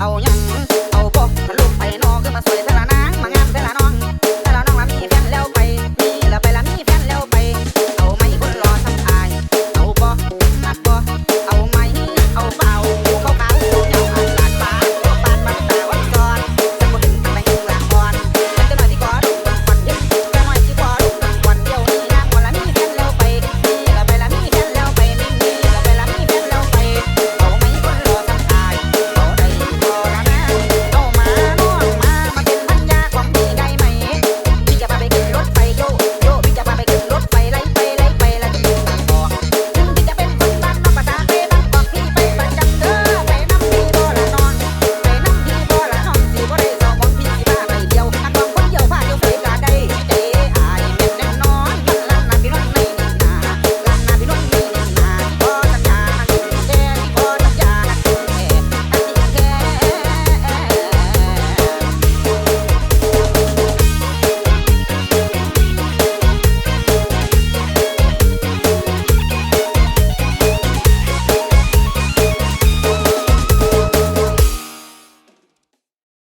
เอายังเอาบ่ลูกไปนอกขึ้นมาสวยทะ